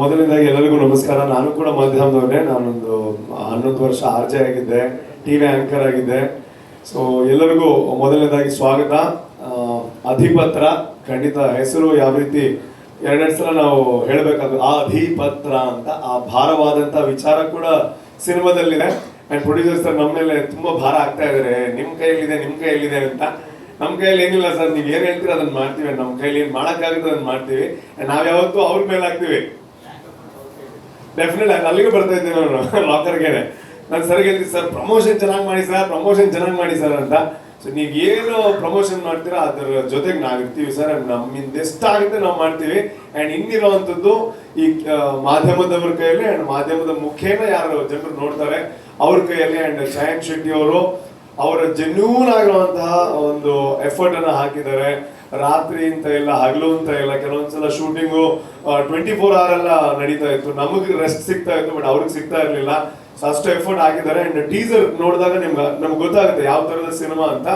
ಮೊದಲನೇದಾಗಿ ಎಲ್ಲರಿಗೂ ನಮಸ್ಕಾರ. ನಾನು ಕೂಡ ಮಾಧ್ಯಮದವನೇ ನಾನೊಂದು ಹನ್ನೊಂದು ವರ್ಷ ಆರ್ ಜೆ ಆಗಿದ್ದೆ, ಟಿ ವಿ ಆಂಕರ್ ಆಗಿದ್ದೆ. ಸೊ ಎಲ್ಲರಿಗೂ ಮೊದಲನೇದಾಗಿ ಸ್ವಾಗತ. ಅಧಿಪತ್ರ, ಖಂಡಿತ ಹೆಸರು ಯಾವ ರೀತಿ, ಎರಡೆರಡು ಸಲ ನಾವು ಹೇಳಬೇಕಾದ್ರು ಆ ಅಧಿಪತ್ರ ಅಂತ, ಆ ಭಾರವಾದಂಥ ವಿಚಾರ ಕೂಡ ಸಿನಿಮಾದಲ್ಲಿದೆ. ಆ್ಯಂಡ್ ಪ್ರೊಡ್ಯೂಸರ್ ಸರ್ ನಮ್ಮ ಮೇಲೆ ತುಂಬ ಭಾರ ಆಗ್ತಾ ಇದಾರೆ. ನಿಮ್ಮ ಕೈಯಲ್ಲಿದೆ ನಿಮ್ಮ ಕೈಯಲ್ಲಿದೆ ಅಂತ. ನಮ್ಮ ಕೈಯಲ್ಲಿ ಏನಿಲ್ಲ ಸರ್. ನೀವು ಏನು ಹೇಳ್ತೀರ ಅದನ್ನು ಮಾಡ್ತೀವಿ. ನಮ್ಮ ಕೈಯಲ್ಲಿ ಏನು ಮಾಡೋಕ್ಕಾಗುತ್ತೆ ಅದನ್ನು ಮಾಡ್ತೀವಿ. ನಾವು ಯಾವತ್ತೂ ಅವ್ರ ಮೇಲೆ ಹಾಕ್ತೀವಿ. ಡೆಫಿನೆಟ್ ಅಲ್ಲಿಗೆ ಬರ್ತಾ ಇದ್ದೆ ನಾನು ಲಾಕರ್ಗೆ ನಾನು ಸರ್ ಹೇಳ್ತೀನಿ ಸರ್ ಪ್ರಮೋಷನ್ ಚೆನ್ನಾಗಿ ಮಾಡಿ ಸರ್ ಪ್ರಮೋಷನ್ ಚೆನ್ನಾಗಿ ಮಾಡಿ ಸರ್ ಅಂತ. ಸೊ ನೀವು ಏನು ಪ್ರಮೋಷನ್ ಮಾಡ್ತೀರಾ ಅದರ ಜೊತೆಗೆ ನಾವು ಇರ್ತೀವಿ ಸರ್ ನಮ್ಮಿಂದ ಎಷ್ಟಾಗುತ್ತೆ ನಾವು ಮಾಡ್ತೀವಿ. ಆ್ಯಂಡ್ ಇನ್ನಿರುವಂಥದ್ದು ಈ ಮಾಧ್ಯಮದವ್ರ ಕೈಯಲ್ಲಿ ಆ್ಯಂಡ್ ಮಾಧ್ಯಮದ ಮುಖೇನ ಯಾರು ಜನರು ನೋಡ್ತಾರೆ, ಅವ್ರ ಕೈಯಲ್ಲಿ. ಆ್ಯಂಡ್ ಜಯಂತ್ ಶೆಟ್ಟಿ ಅವರು ಅವರ ಜೆನ್ಯೂನ್ ಆಗಿರುವಂತಹ ಒಂದು ಎಫರ್ಟ್ ಅನ್ನ ಹಾಕಿದ್ದಾರೆ. ರಾತ್ರಿ ಅಂತ ಇಲ್ಲ ಹಗಲು ಅಂತ ಇಲ್ಲ ಕೆಲವೊಂದ್ಸಲ ಶೂಟಿಂಗು ಟ್ವೆಂಟಿ ಫೋರ್ ಅವರ್ ಎಲ್ಲ ನಡೀತಾ ಇತ್ತು. ನಮಗೆ ರೆಸ್ಟ್ ಸಿಗ್ತಾ ಇತ್ತು ಬಟ್ ಅವ್ರಿಗೆ ಸಿಗ್ತಾ ಇರಲಿಲ್ಲ. ಸೊ ಅಷ್ಟು ಎಫರ್ಟ್ ಹಾಕಿದ್ದಾರೆ. ಅಂಡ್ ಟೀಸರ್ ನೋಡಿದಾಗ ನಿಮ್ಗೆ, ನಮ್ಗೆ ಗೊತ್ತಾಗುತ್ತೆ ಯಾವ ತರದ ಸಿನಿಮಾ ಅಂತ.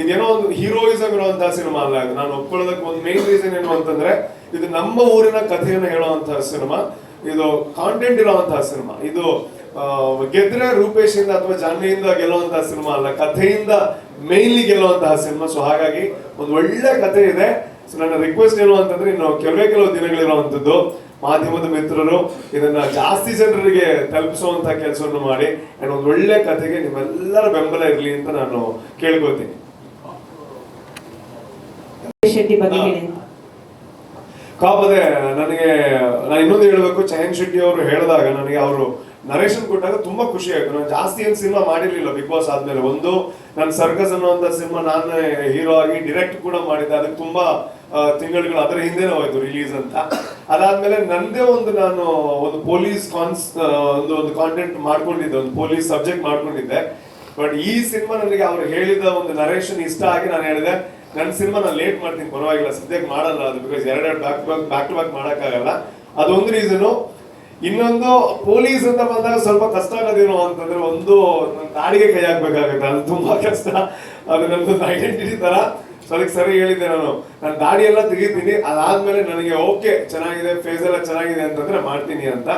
ಇದೇನೋ ಒಂದು ಹೀರೋಯಿಸಮ್ ಇರುವಂತಹ ಸಿನಿಮಾ ಅಲ್ಲ ಇದು. ನಾನು ಒಪ್ಕೊಳ್ಳೋದಕ್ಕೆ ಒಂದು ಮೇನ್ ರೀಸನ್ ಏನು ಅಂತಂದ್ರೆ, ಇದು ನಮ್ಮ ಊರಿನ ಕಥೆಯನ್ನು ಹೇಳುವಂತಹ ಸಿನಿಮಾ ಇದು ಕಾಂಟೆಂಟ್ ಇರುವಂತಹ ಸಿನಿಮಾ ಇದು ಗೆದ್ರೆ ರೂಪೇಶ್ ಇಂದ ಅಥವಾ ಜಾನ್ವಿಯಿಂದ ಗೆಲ್ಲುವಂತಹ ಸಿನಿಮಾ ಅಲ್ಲ ಕಥೆಯಿಂದ ಮೇನ್ಲಿ ಗೆಲ್ಲುವಂತಹ ಸಿನಿಮಾ. ಸೊ ಹಾಗಾಗಿ ಒಂದು ಒಳ್ಳೆ ಕಥೆ ಇದೆ. ಸೊ ನನ್ನ ರಿಕ್ವೆಸ್ಟ್ ಏನು ಅಂತಂದ್ರೆ ಇನ್ನು ಕೆಲವೇ ಕೆಲವು ದಿನಗಳಿರುವಂತದ್ದು ಮಾಧ್ಯಮದ ಮಿತ್ರರು ಇದನ್ನ ಜಾಸ್ತಿ ಜನರಿಗೆ ತಲುಪಿಸುವಂತ ಕೆಲಸವನ್ನು ಮಾಡಿ ಅಂಡ್ ಒಂದು ಒಳ್ಳೆ ಕಥೆಗೆ ನಿಮ್ಮೆಲ್ಲರ ಬೆಂಬಲ ಇರಲಿ ಅಂತ ನಾನು ಕೇಳ್ಕೊತೀನಿ ಕಾಪದೆ ನನಗೆ ನಾನು ಇನ್ನೊಂದು ಹೇಳಬೇಕು. ಚಯನ್ ಶೆಟ್ಟಿ ಅವರು ಹೇಳಿದಾಗ ನನಗೆ ಅವರು ನರೇಶನ್ ಕೊಟ್ಟಾಗ ತುಂಬಾ ಖುಷಿ ಆಯ್ತು. ನಾನು ಜಾಸ್ತಿ ಏನು ಸಿನಿಮಾ ಮಾಡಿರ್ಲಿಲ್ಲ. ಬಿಗ್ ಬಾಸ್ ಆದ್ಮೇಲೆ ಒಂದು ನನ್ನ ಸರ್ಕಸ್ ಅನ್ನುವಂತ ಸಿನಿಮಾ ನಾನು ಹೀರೋ ಆಗಿ ಡಿರೆಕ್ಟ್ ಕೂಡ ಮಾಡಿದ್ದೆ. ಅದಕ್ಕೆ ತುಂಬಾ ತಿಂಗಳುಗಳು ಅದರ ಹಿಂದೆನೇ ಹೋಯ್ತು ರಿಲೀಸ್ ಅಂತ. ಅದಾದ್ಮೇಲೆ ನಂದೇ ಒಂದು ನಾನು ಒಂದು ಪೊಲೀಸ್ ಕಾನ್ಸ್ ಒಂದು ಒಂದು ಕಾಂಟೆಂಟ್ ಮಾಡ್ಕೊಂಡಿದ್ದೆ. ಒಂದು ಪೊಲೀಸ್ ಸಬ್ಜೆಕ್ಟ್ ಮಾಡ್ಕೊಂಡಿದ್ದೆ. ಬಟ್ ಈ ಸಿನಿಮಾ ನನಗೆ ಅವ್ರು ಹೇಳಿದ ಒಂದು ನರೇಶನ್ ಇಷ್ಟ ಆಗಿ ನಾನು ಹೇಳಿದೆ. ನನ್ನ ಸಿನಿಮಾ ನಾನು ಲೇಟ್ ಮಾಡ್ತೀನಿ. ಪರವಾಗಿಲ್ಲ. ಸದ್ಯಕ್ಕೆ ಮಾಡಲ್ಲ ಅದು ಬಿಕಾಸ್ ಎರಡೆರಡು back back back to back ಮಾಡೋಕ್ಕಾಗಲ್ಲ. ಅದೊಂದು ರೀಸನು ಇನ್ನೊಂದು ಪೊಲೀಸ್ ಅಂತ ಬಂದಾಗ ಸ್ವಲ್ಪ ಕಷ್ಟ ಆಗೋದೇನು ಅಂತಂದ್ರೆ ಒಂದು ನನ್ನ ದಾಡಿಗೆ ಕೈ ಹಾಕ್ಬೇಕಾಗುತ್ತೆ. ಅದು ತುಂಬಾ ಕಷ್ಟ. ಅದು ನಮ್ದೊಂದು ಐಡೆಂಟಿಟಿ ತರ. ಸೊ ಅದಕ್ಕೆ ಸರಿ ಹೇಳಿದ್ದೆ ನಾನು. ನಾನು ದಾಡಿ ಎಲ್ಲ ತೆಗಿತೀನಿ ಅದಾದ್ಮೇಲೆ ನನಗೆ ಓಕೆ, ಚೆನ್ನಾಗಿದೆ ಫೇಸ್ ಎಲ್ಲ ಚೆನ್ನಾಗಿದೆ ಅಂತಂದ್ರೆ ಮಾಡ್ತೀನಿ ಅಂತ.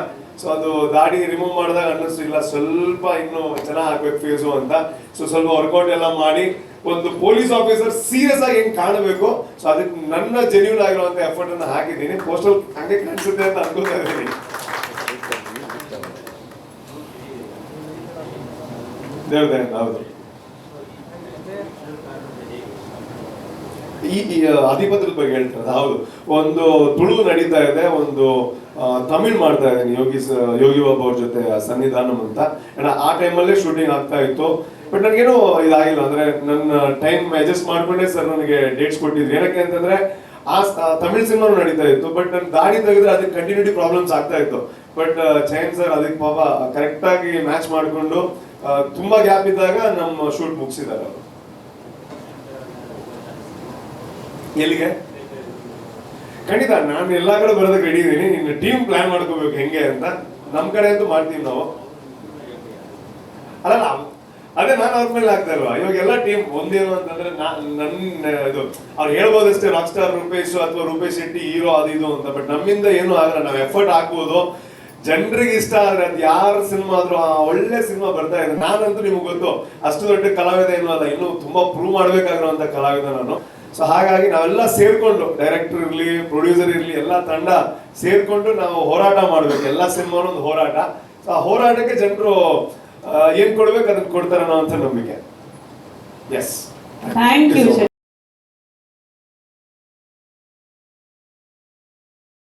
ಸೊ ಅದು ದಾಡಿ ರಿಮೂವ್ ಮಾಡಿದಾಗ ಅನ್ನಿಸ್ತು, ಇಲ್ಲ, ಸ್ವಲ್ಪ ಇನ್ನು ಚೆನ್ನಾಗಿ ಹಾಕ್ಬೇಕು ಫೇಸು ಅಂತ. ಸೊ ಸ್ವಲ್ಪ ವರ್ಕೌಟ್ ಎಲ್ಲ ಮಾಡಿ, ಒಂದು ಪೊಲೀಸ್ ಆಫೀಸರ್ ಸೀರಿಯಸ್ ಆಗಿ ಹೆಂಗ್ ಕಾಣಬೇಕು ಸೊ ಅದಕ್ಕೆ ನನ್ನ ಜೆನ್ಯೂನ್ ಆಗಿರುವಂತ ಎಫರ್ಟ್ ಅನ್ನ ಹಾಕಿದ್ದೀನಿ. ಪೋಸ್ಟಲ್ ಹಂಗೆ ಕಾಣಿಸುತ್ತೆ ಅಂತ ಅನ್ಕೋತಾ ಇದ್ದೀನಿ. ದೇವ್ರದೇ, ಹೌದು. ಈ ಅಧಿಪತ್ರದ ಬಗ್ಗೆ ಹೇಳ್ತಾರೆ, ಹೌದು. ಒಂದು ತುಳು ನಡೀತಾ ಇದೆ, ಒಂದು ತಮಿಳ್ ಮಾಡ್ತಾ ಇದ್ದೀನಿ, ಯೋಗಿ ಯೋಗಿ ಬಾಬು ಅವ್ರ ಜೊತೆ ಸನ್ನಿಧಾನಂ ಅಂತ. ಆ ಟೈಮಲ್ಲೇ ಶೂಟಿಂಗ್ ಆಗ್ತಾ ಇತ್ತು. ಬಟ್ ನನಗೇನು ಇದಾಗಿಲ್ಲ, ಅಂದ್ರೆ ನನ್ನ ಟೈಮ್ ಅಡ್ಜಸ್ಟ್ ಮಾಡ್ಕೊಂಡೆ ಸರ್ ನನಗೆ ಡೇಟ್ಸ್ ಕೊಟ್ಟಿದ್ರು. ಏನಕ್ಕೆ ಅಂತಂದ್ರೆ, ಆ ತಮಿಳ್ ಸಿನಿಮಾನು ನಡೀತಾ ಇತ್ತು, ಬಟ್ ನನ್ನ ದಾಡಿ ತೆಗೆದ್ರೆ ಅದಕ್ಕೆ ಕಂಟಿನ್ಯೂಟಿ ಪ್ರಾಬ್ಲಮ್ಸ್ ಆಗ್ತಾ ಇತ್ತು. ಬಟ್ ಚೈನ್ ಸರ್ ಅದಕ್ಕೆ ಪಾಪ ಕರೆಕ್ಟಾಗಿ ಮ್ಯಾಚ್ ಮಾಡಿಕೊಂಡು ತುಂಬಾ ಗ್ಯಾಪ್ ಇದ್ದಾಗ ನಮ್ಮ ಶೂಟ್ ಮುಗಿಸಿದ್ದಾರೆ ಅವರು. ಎಲ್ಲಿಗೆ? ಖಂಡಿತ, ನಾನು ಎಲ್ಲಾ ಕಡೆ ಬರೋದಕ್ಕೆ ರೆಡಿ ಇದೀನಿ ಇನ್ನು ಟೀಮ್ ಪ್ಲಾನ್ ಮಾಡ್ಕೋಬೇಕು ಹೆಂಗೆ ಅಂತ ನಮ್ ಕಡೆ ಅಂತೂ ಮಾಡ್ತೀವಿ ನಾವು. ಅಲ್ಲ ಅದೇ ನಾನು ಅವ್ರ ಮೇಲೆ ಆಗ್ತಾ ಇಲ್ವಾ? ಇವಾಗ ಎಲ್ಲ ಟೀಮ್ ಒಂದೇನು ಅಂತಂದ್ರೆ ನನ್ನ ಇದು, ಅವ್ರು ಹೇಳ್ಬೋದಷ್ಟೇ ರಾಕ್ ಸ್ಟಾರ್ ರೂಪೇಶ್ ಅಥವಾ ರೂಪೇಶ್ ಶೆಟ್ಟಿ ಹೀರೋ ಅದು ಇದು ಅಂತ. ಬಟ್ ನಮ್ಮಿಂದ ಏನು ಆಗಲ್ಲ. ನಾವು ಎಫರ್ಟ್ ಹಾಕ್ಬೋದು. ಜನರಿಗೆ ಇಷ್ಟ ಆದ್ರೆ ಅದು ಯಾರ ಸಿನಿಮಾ ಆದ್ರೂ ಆ ಒಳ್ಳೆ ಸಿನಿಮಾ ಬರ್ತಾ ಇದೆ. ನಾನಂತೂ ನಿಮ್ಗೆ ಗೊತ್ತು ಅಷ್ಟು ದೊಡ್ಡ ಕಲಾವಿದ ಏನು ಅಲ್ಲ ಇನ್ನೂ ತುಂಬಾ ಪ್ರೂವ್ ಮಾಡ್ಬೇಕಾಗಿರುವಂತ ಕಲಾವಿದ ನಾನು. ಸೊ ಹಾಗಾಗಿ ನಾವೆಲ್ಲ ಸೇರ್ಕೊಂಡು ಡೈರೆಕ್ಟರ್ ಇರ್ಲಿ ಪ್ರೊಡ್ಯೂಸರ್ ಇರ್ಲಿ ಎಲ್ಲ ತಂಡ ಸೇರ್ಕೊಂಡು ನಾವು ಹೋರಾಟ ಮಾಡ್ಬೇಕು. ಎಲ್ಲ ಸಿನಿಮಾನು ಒಂದು ಹೋರಾಟ. ಸೊ ಆ ಹೋರಾಟಕ್ಕೆ ಜನರು ಏನ್ ಕೊಡ್ಬೇಕು ಅದನ್ನ ಕೊಡ್ತಾರೆ ಅನ್ನೋ ಅಂತ ನಂಬಿಕೆ. Yes thank you